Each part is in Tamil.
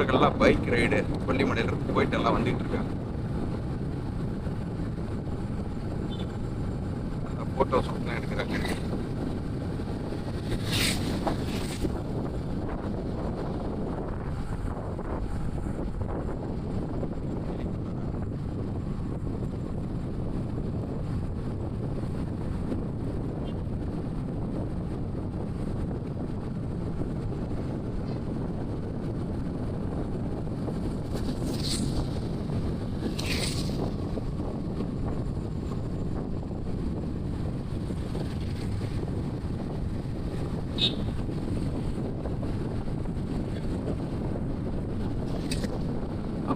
நண்பர்கள்லாம் பைக் ரைடு கொல்லிமலையில இருந்து போயிட்டு எல்லாம் வந்துட்டு இருக்காங்க. போட்டோஸ் எல்லாம் எடுக்கிறாங்க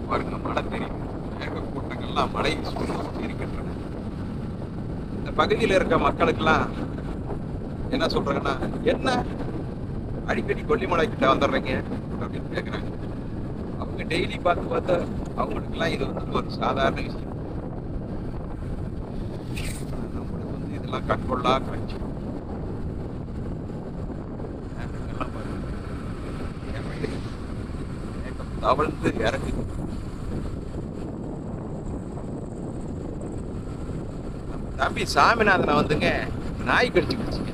பாருங்க மழை தெரியும் மேக கூட்டங்கள்லாம் மழை சூழ்ந்து இருக்கின்றன இந்த பகுதியில் இருக்க மக்களுக்கெல்லாம் என்ன சொல்றாங்கன்னா என்ன? அடிக்கடி கொல்லிமலை கிட்ட வந்துடுறீங்க? அப்படின்னு கேட்குறாங்க அவங்க டெய்லி பார்த்து பார்த்து அவங்களுக்குலாம் இது வந்து ஒரு சாதாரண விஷயம். நம்மளுக்கு வந்து இதெல்லாம் கண்கொள்ளா காட்சி தவழ்ந்து இறங்குது. தம்பி சாமிநாதனை வந்துங்க நாய் கடிச்சு கடிச்சுங்க.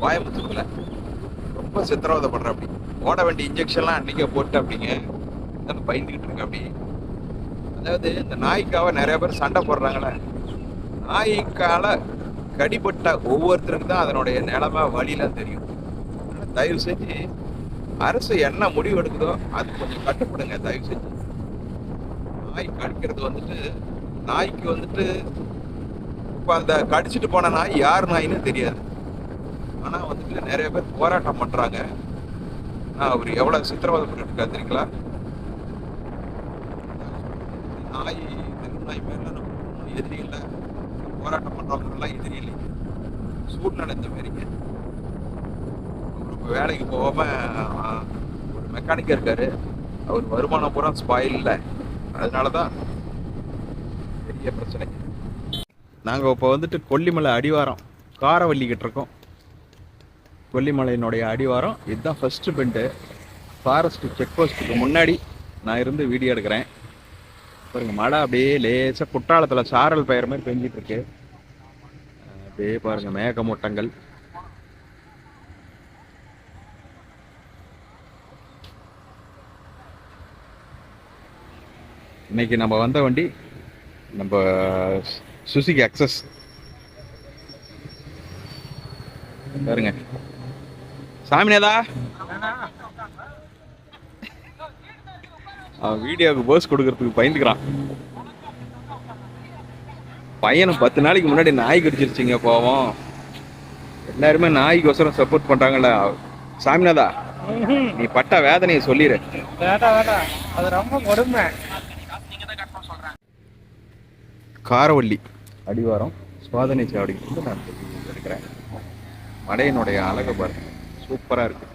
கோயம்புத்தூர்ல ரொம்ப சித்திரவதைப்படுற அப்படி. ஓட வேண்டிய இன்ஜெக்ஷன்லாம் அன்னைக்கே போட்டு அப்படிங்க. பயந்துக்கிட்டு இருக்கு அப்படி அதாவது இந்த நாய்க்காக நிறைய பேர் சண்டை போடுறாங்களே. நாய்க்கால கடிபட்ட ஒவ்வொருத்தருக்கு தான் அதனுடைய நிலைமை வழியெல்லாம் தெரியும். தயவு செஞ்சு அரசு என்ன முடிவு எடுக்குதோ அது கொஞ்சம் கட்டுப்படுங்க தயவு செஞ்சு. நாய் கடிக்கிறது வந்துட்டு நாய்க்கு வந்துட்டு இப்போ அந்த கடிச்சிட்டு போன நாய் யார் நாயின்னு தெரியாது. ஆனால் வந்துட்டு நிறைய பேர் போராட்டம் பண்ணுறாங்க ஆனால் அவர் எவ்வளோ சித்திரவதை பண்ணிட்டு தெரியுங்களா? நாய் தெரு நாய் மேலே நம்ம ஒண்ணும் எதிரி இல்லை. போராட்டம் பண்ணுறவங்கலாம் எதிரி இல்லை சூழ்நிலை இந்த மாரிங்க அவர் இப்போ வேலைக்கு போகாம ஒரு மெக்கானிக்காக இருக்கார். அவர் வருமானம் பூரா ஸ்பாயில் இல்லை அதனால தான் பெரிய பிரச்சனை நாங்கள் இப்போ வந்துட்டு கொல்லிமலை அடிவாரம் காரவள்ளி இருக்கோம் கொல்லிமலையினுடைய அடிவாரம் இதுதான் ஃபஸ்ட்டு பெண்டு ஃபாரஸ்ட்டு செக் போஸ்ட்டுக்கு முன்னாடி நான் இருந்து வீடியோ எடுக்கிறேன். பாருங்க மழை அப்படியே லேசாக குற்றாலத்தில் சாரல் பெயர் மாதிரி பெஞ்சிட்டு இருக்கு அப்படியே பாருங்க மேகமூட்டங்கள் இன்னைக்கு நம்ம வந்த வண்டி நம்ம சுசுகி அக்சஸ் பாருங்க சாமினேதா அவன் வீடியோவுக்கு போஸ் கொடுக்கறதுக்கு பயந்துக்கிறான். பையனை பத்து நாளைக்கு முன்னாடி நாய் கடிச்சிருச்சுங்க போவோம் எல்லாருமே நாய்க்கு சப்போர்ட் பண்றாங்கல்ல. சாமிநாதா நீ பட்ட வேதனையை சொல்லிடு காரவள்ளி. அடிவாரம் சுவாதனை சாவடிக்கு வந்து நான் இருக்கிறேன் மலையினுடைய அழகை பாருங்க. சூப்பரா இருக்கு.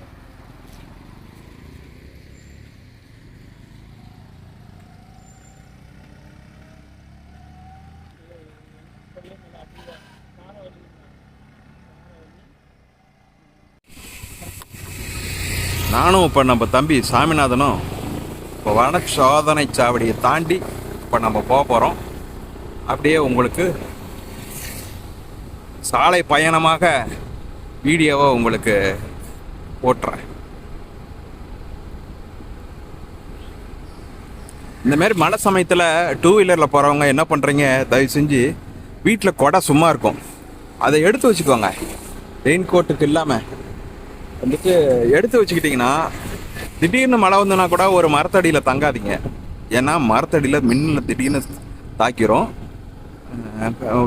நானும் இப்போ நம்ம தம்பி சாமிநாதனும் இப்போ வன சோதனை சாவடியை தாண்டி இப்போ நம்ம போக போகிறோம் அப்படியே உங்களுக்கு சாலை பயணமாக வீடியோவை உங்களுக்கு போட்டுறேன். இந்த மாதிரி மழை சமயத்தில் டூ வீலரில் போகிறவங்க என்ன பண்ணுறீங்க தயவு செஞ்சு வீட்டில் கொடை சும்மா இருக்கும். அதை எடுத்து வச்சுக்கோங்க. ரெயின் கோட்டுக்கு இல்லாமல் வந்துட்டு எடுத்து வச்சுக்கிட்டிங்கன்னா திடீர்னு மழை வந்துன்னா கூட ஒரு மரத்தடியில் தங்காதீங்க. ஏன்னா மரத்தடியில் மின்னல் திடீர்னு தாக்கிரும்.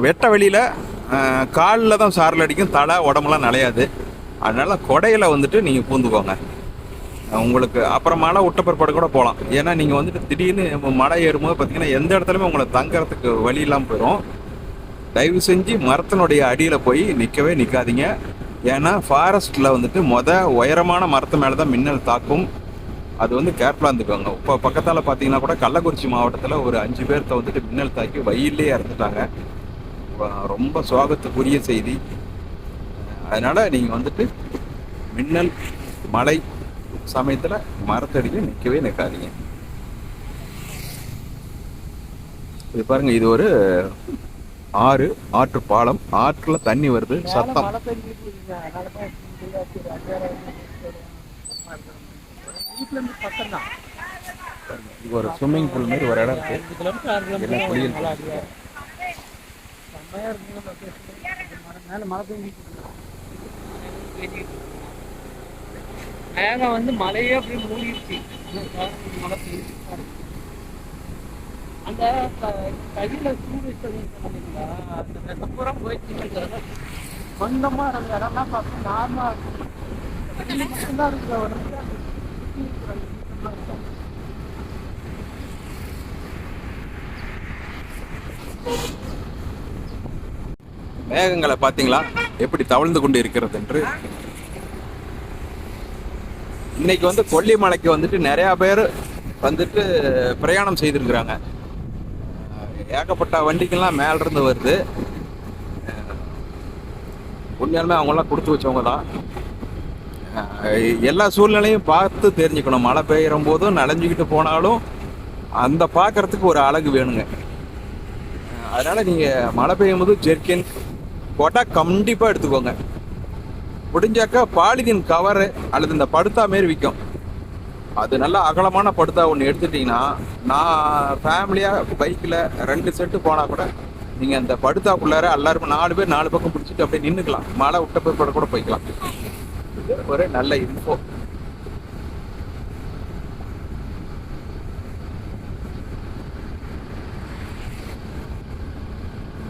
வெட்ட வெளியில் காலில் தான் சாரல் அடிக்கும் தலை உடம்புலாம் நனையாது. அதனால் கொடையில் வந்துட்டு நீங்கள் பூந்துக்கோங்க. உங்களுக்கு அப்புறம் மழை விட்ட பிற்பாடு கூட போகலாம் ஏன்னா நீங்கள் வந்துட்டு திடீர்னு மழை ஏறும்போது பார்த்தீங்கன்னா எந்த இடத்துலையுமே உங்களை தங்குறதுக்கு வழி இல்லாமல் போயிடும் தயவு செஞ்சு மரத்தினுடைய அடியில் போய் நிற்கவே நிற்காதீங்க ஏன்னா ஃபாரஸ்ட்டில் வந்துட்டு மொதல் உயரமான மரத்து மேலே தான் மின்னல் தாக்கும். அது வந்து கேர்ஃபுல்லாக இருந்துக்கோங்க இப்போ பக்கத்தால் பார்த்தீங்கன்னா கூட கள்ளக்குறிச்சி மாவட்டத்தில் ஒரு அஞ்சு பேர்த்த வந்துட்டு மின்னல் தாக்கி வயல்லே இறந்துட்டாங்க ரொம்ப சுவாகத்துக்குரிய செய்தி அதனால் நீங்கள் வந்துட்டு மின்னல் மழை சமயத்தில் மரத்தடியில் நிற்கவே நிற்காதீங்க இது பாருங்க இது ஒரு ஆறு ஆற்று பாலம் ஆற்றுல தண்ணி வருது சத்தம் பக்கம் தான் இது ஒரு ஸ்விம்மிங் பூல் மாதிரி ஒரு இடம் இருக்கு. அஞ்சு கிலோமீட்டர் ஆறு எல்லாம் கிலோமீட்டர் குளியல் செம்மையா லொகேஷன் மேல மழை பெஞ்சிட்டு இருக்கு. மேகம் வந்து மழையே அப்படியே மூடிடுச்சு. மழை பெய்யுது அந்த கையில சூடு சொன்னீங்களா? அந்த நெசப்புறம் போயிடுச்சு சொந்தமா இருந்த இடம்லாம் பார்த்து நார்மலா இருக்கும் மட்டும்தான் இருக்கிற உடம்புல அந்த சுத்தி இருக்கிற அந்த வீட்டெல்லாம் இருக்கும். மேகங்களை பார்த்தீங்களா? எப்படி தவழ்ந்து கொண்டு இருக்கிறது என்று இன்னைக்கு வந்து கொல்லிமலைக்கு வந்துட்டு நிறைய பேர் வந்துட்டு பிரயாணம் செய்திருக்கிறாங்க. ஏகப்பட்ட வண்டிக்கெல்லாம் மேல இருந்து வருது. உண்மையாலுமே அவங்கெல்லாம் கொடுத்து வச்சவங்க தான். எல்லா சூழ்நிலையும் பார்த்து தெரிஞ்சுக்கணும். மழை பெய்கிற போதும் நனைஞ்சிக்கிட்டு போனாலும் அந்த பார்க்கறதுக்கு ஒரு அழகு வேணுங்க. அதனால் நீங்கள் மழை பெய்யும் போது ஜெர்கின் போட்டால் கண்டிப்பாக எடுத்துக்கோங்க. முடிஞ்சாக்கா பாலிதீன் கவரு அல்லது இந்த படுத்தா மாரி விற்கும் அது நல்லா அகலமான படுத்தா ஒன்று எடுத்துட்டிங்கன்னா நான் ஃபேமிலியாக பைக்கில் ரெண்டு செட்டு போனால் கூட நீங்கள் அந்த படுத்தாக்குள்ளார எல்லாருமே நாலு பேர் நாலு பக்கம் பிடிச்சிட்டு அப்படியே நின்றுக்கலாம் மழை விட்ட போய் கூட போய்க்கலாம். இது ஒரு நல்ல இன்ஃபோ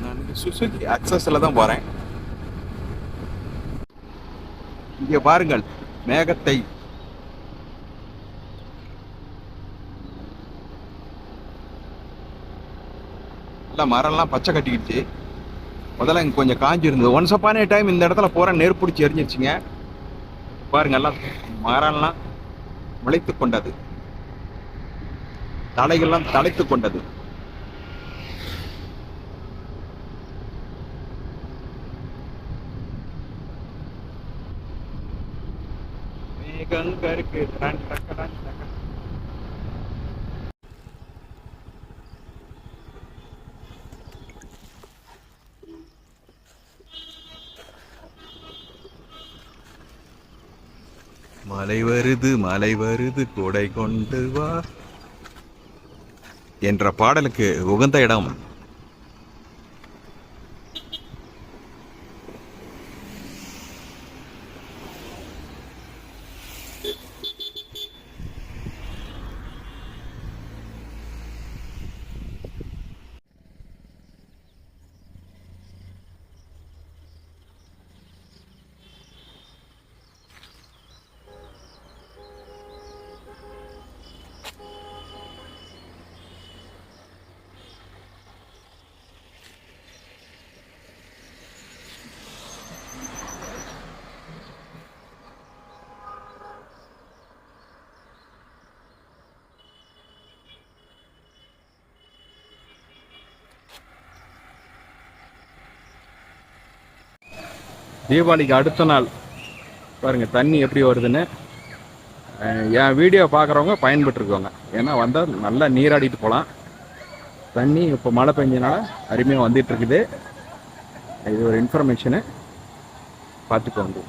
நான் சுசுகி அக்சஸ்ல தான் போறேன். இங்கே பாருங்கள் மேகத்தை. எல்லாம் மரம்லாம் பச்சை கட்டிக்கிடுச்சு முதல்ல இங்கே கொஞ்சம் காஞ்சி இருந்தது ஒன்ஸ் அப்பானே டைம் இந்த இடத்துல போகிற நெருப்பிடிச்சு எரிஞ்சிருச்சுங்க. பாருங்க எல்லாம் மரம்லாம் முளைத்து கொண்டது. தலைகள்லாம் தலைத்து கொண்டது. மேகங்க மலை வருது மலை வருது கொடை கொண்டு வா. என்ற பாடலுக்கு உகந்த இடம் தீபாவளிக்கு அடுத்த நாள். பாருங்கள் தண்ணி எப்படி வருதுன்னு. என் வீடியோ பார்க்குறவங்க பயன்பட்டுருக்கோங்க ஏன்னா வந்தால் நல்லா நீராடிட்டு போகலாம் தண்ணி இப்போ மழை பெஞ்சனால அருமையாக வந்துட்டுருக்குது. இது ஒரு இன்ஃபர்மேஷனு பார்த்துக்கோங்க.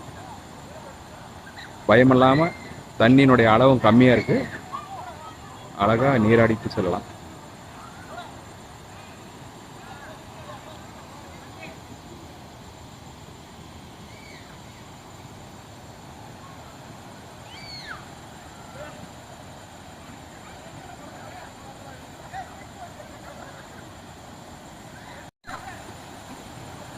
பயமில்லாமல் தண்ணியினுடைய அளவும் கம்மியாக இருக்குது அழகாக நீராடிட்டு செல்லலாம் நாளைக்கு தண்ணி வரும்னு சொல்லியிருக்காங்க. இதுல வரும் தானா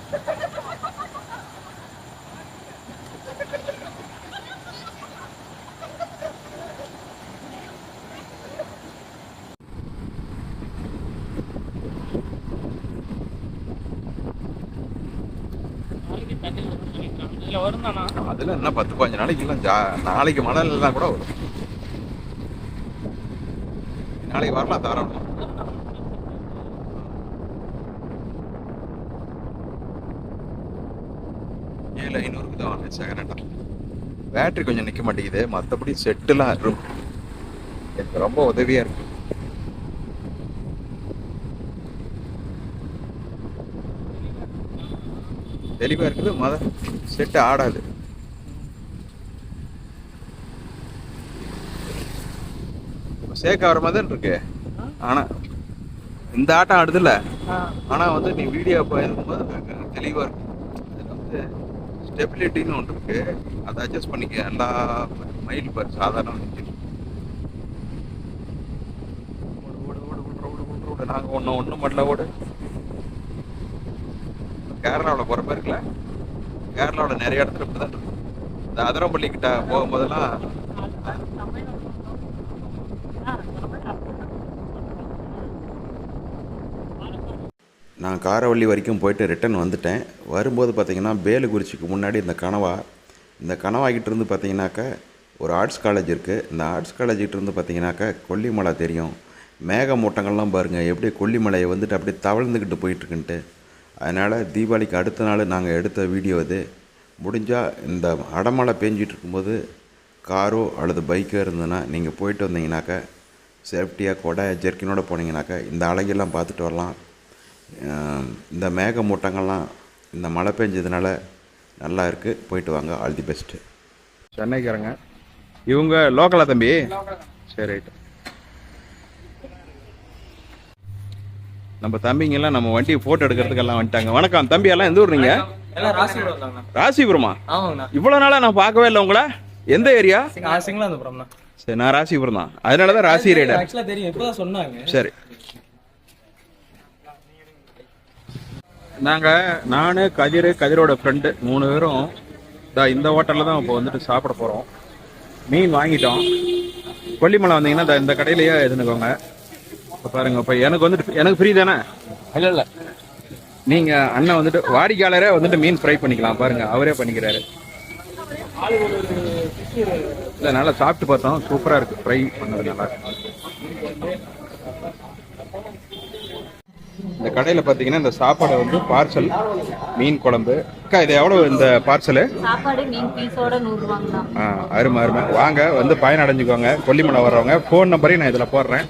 அதுல என்ன பத்து பதினஞ்சு நாளைக்கு இல்லை ஜா நாளைக்கு மழை இல்லைன்னா கூட வரும். நாளைக்கு வரலாம் தாராளம். ஏழு ஐநூறுக்கு தான் வாங்கினேன் செகண்ட் ஹேண்டாக பேட்டரி கொஞ்சம் நிற்க மாட்டேங்குது. மற்றபடி செட்டுலாம் இருக்கும். எனக்கு ரொம்ப உதவியாக இருக்கு. தெளிவாக இருக்குது. மொத செட்டு ஆடாது. சேக் ஆகிற மாதிரி தான் இருக்கு. ஆனால் இந்த ஆட்டம் ஆடுதுல்ல. ஆ. ஆனால் வந்து நீ வீடியோ போது தெளிவாக இருக்கும் அதில் வந்து ஸ்டெபிலிட்டின்னு ஒன்று இருக்கு. அதை அட்ஜஸ்ட் பண்ணிக்க எல்லா மைல் பார் சாதாரண வந்துச்சு ஓடு ஓடு ஓடு நாங்கள் ஒன்று ஒன்றும் பண்ணல ஓடு. கேரளாவில் போகிற மாதிரி கேரளாவில் நிறைய இடத்துல இப்படி தான் இருக்கு. இந்த அதிரம்பள்ளி கிட்ட போகும்போதெல்லாம் நான் காரவள்ளி வரைக்கும் போயிட்டு ரிட்டன் வந்துட்டேன். வரும்போது பார்த்தீங்கன்னா பேலுக்குறிச்சிக்கு முன்னாடி இந்த கனவா இந்த கனவாகிட்டு இருந்து பார்த்தீங்கன்னாக்கா ஒரு ஆர்ட்ஸ் காலேஜ் இருக்குது இந்த ஆர்ட்ஸ் காலேஜிட்ட இருந்து பார்த்தீங்கன்னாக்கா கொல்லிமலை தெரியும். மேகமூட்டங்கள்லாம் பாருங்கள் எப்படி கொல்லிமலையை வந்துட்டு அப்படியே தவழ்ந்துக்கிட்டு போயிட்டுருக்குன்ட்டு. அதனால் தீபாவளிக்கு அடுத்த நாள் நாங்கள் எடுத்த வீடியோ இது. முடிஞ்சால் இந்த அடமழை பேஞ்சிட்டு இருக்கும்போது காரோ அல்லது பைக்கோ இருந்ததுன்னா நீங்கள் போயிட்டு வந்தீங்கன்னாக்கா சேஃப்டியாக கொடை ஜெர்க்கினோட போனீங்கனாக்கா இந்த அழகெல்லாம் பார்த்துட்டு வரலாம். இந்த மேகமூட்டங்கள்லாம் இந்த மழை பெஞ்சதுனால நல்லா இருக்குது போயிட்டு வாங்க. ஆல் தி பெஸ்ட்டு சென்னைக்காரங்க. இவங்க லோக்கலா தம்பி? சரி ரைட்டு. நம்ம தம்பிங்கெல்லாம் நம்ம வண்டி ஃபோட்டோ எடுக்கிறதுக்கெல்லாம் வந்துட்டாங்க. வணக்கம். தம்பி எல்லாம் எந்த ஊர் நீங்க? ராசிபுரம் வந்தாங்கண்ணா. ராசிபுரமா? ஆமாங்கண்ணா. இவ்வளோ நாளாக நான் பார்க்கவே இல்லை உங்களை. எந்த ஏரியா? சரி நான் ராசிபுரம் தான். அதனால தான் ராசி ரைடர் சரி. நாங்க நானு கதிர் கதிரோட ஃப்ரெண்டு மூணு பேரும் இதா இந்த ஹோட்டல்ல தான் இப்போ வந்துட்டு சாப்பிட போறோம். மீன் வாங்கிட்டோம். கொல்லிமலை வந்தீங்கன்னா இந்த கடையிலேயே எதுனுக்கோங்க இப்போ பாருங்க இப்போ எனக்கு வந்துட்டு எனக்கு ஃப்ரீ தானே? இல்ல இல்ல. நீங்க அண்ணன் வந்துட்டு வாடிக்கையாளரே வந்துட்டு மீன் ஃப்ரை பண்ணிக்கலாம். பாருங்க அவரே பண்ணிக்கிறாரு. இல்லை நல்லா சாப்பிட்டு பார்த்தோம். சூப்பரா இருக்கு. ஃப்ரை பண்ணது நல்லா இந்த கடையில் பார்த்தீங்கன்னா இந்த சாப்பாடை வந்து பார்சல் மீன் குழம்பு. அக்கா இது எவ்வளோ இந்த பார்சலு? ஆ அருமை அருமை. வாங்க வந்து பயன் அடைஞ்சுக்கோங்க கொல்லிமலை வர்றவங்க ஃபோன் நம்பரையும் நான் இதில் போடுறேன்.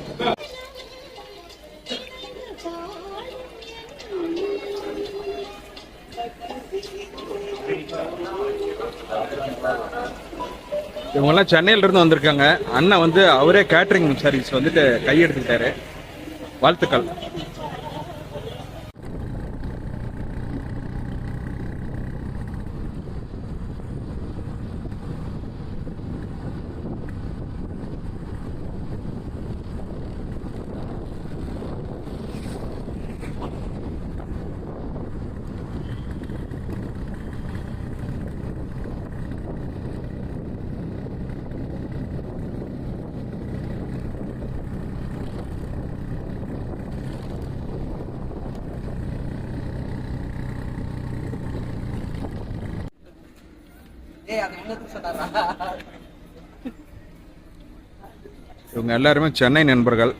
இவங்கெல்லாம் சென்னையில இருந்து வந்திருக்காங்க. அண்ணன் வந்து அவரே கேட்டரிங் சர்வீஸ் வந்துட்டு கையெடுத்துக்கிட்டாரு. வாழ்த்துக்கள். இவங்க எல்லாருமே சென்னை நண்பர்கள்.